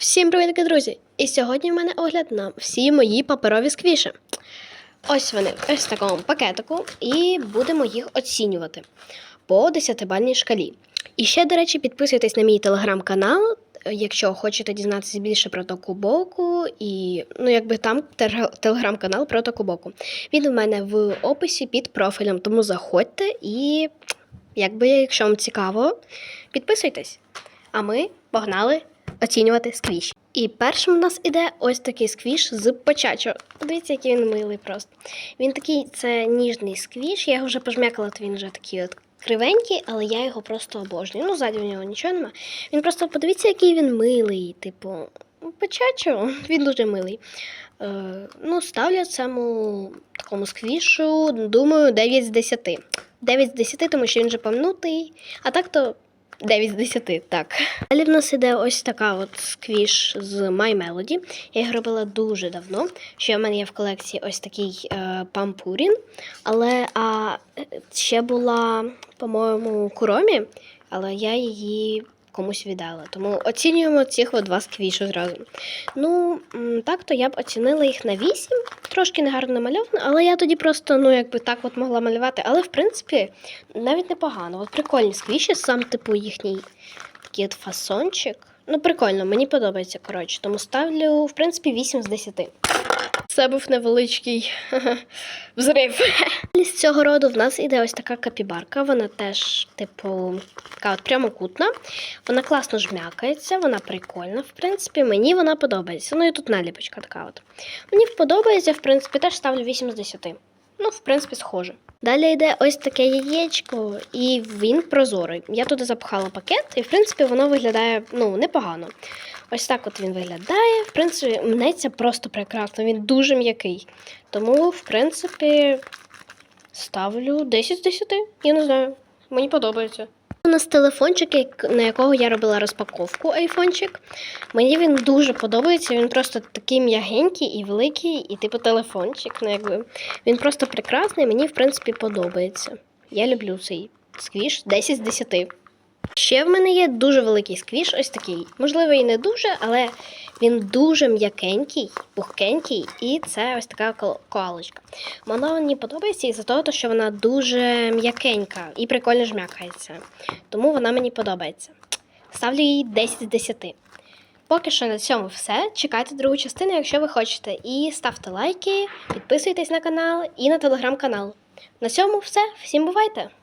Всім привіт, друзі! І сьогодні в мене огляд на всі мої паперові сквіші. Ось вони, ось в такому пакетику, і будемо їх оцінювати по 10-бальній шкалі. І ще, до речі, підписуйтесь на мій телеграм-канал, якщо хочете дізнатися більше про Токубоку, і ну, якби там телеграм-канал про Токубоку. Він у мене в описі під профілем, тому заходьте і, якби, якщо вам цікаво, підписуйтесь. А ми погнали оцінювати сквіш. І першим у нас іде ось такий сквіш з почачо. Подивіться, який він милий просто. Він такий, це ніжний сквіш. Я його вже пожмякала, то він вже такий от кривенький, але я його просто обожнюю. Ну, ззаді у нього нічого нема. Він просто подивіться, який він милий. Типу, почачо, він дуже милий. Е, ну, ставлю цьому такому сквішу, думаю, 9 з 10. 9 з 10, тому що він вже помнутий. А так то 9 з 10, так. Далі в нас іде ось така от сквіш з My Melody. Я їх робила дуже давно. Ще в мене є в колекції ось такий е, пампурін. Але а, ще була, по-моєму, куромі, але я її комусь віддала. Тому оцінюємо цих два сквіші зразу. Ну, так то я б оцінила їх на 8. Трошки негарно намальовано, але я тоді просто, ну, якби так от могла малювати. Але в принципі, навіть непогано. От прикольні сквіші, сам типу їхній такий от фасончик. Ну, прикольно, мені подобається, коротше. Тому ставлю, в принципі, 8 з 10. Це був невеличкий взрив. З цього роду в нас іде ось така капібарка. Вона теж, типу, така от прямокутна. Вона класно жмякається, вона прикольна. В принципі, мені вона подобається. Ну і тут наліпочка така от. Мені подобається, в принципі, теж ставлю 8 з 10. Ну, в принципі, схоже. Далі йде ось таке яєчко, і він прозорий. Я туди запхала пакет, і в принципі воно виглядає ну, непогано. Ось так от він виглядає. В принципі, мнеться просто прекрасно. Він дуже м'який. Тому, в принципі, ставлю 10 з 10. Я не знаю. Мені подобається. У нас телефончик, на якого я робила розпаковку айфончик. Мені він дуже подобається. Він просто такий м'ягенький і великий, і типу телефончик. Ну, якби. Він просто прекрасний, мені, в принципі, подобається. Я люблю цей сквіш 10 з 10. Ще в мене є дуже великий сквіш, ось такий. Можливо, і не дуже, але він дуже м'якенький, пухкенький, і це ось така коалочка. Вона мені подобається із-за того, що вона дуже м'якенька і прикольно жмякається. Тому вона мені подобається. Ставлю їй 10 з 10. Поки що на цьому все. Чекайте другу частину, якщо ви хочете. І ставте лайки, підписуйтесь на канал і на телеграм-канал. На цьому все. Всім бувайте!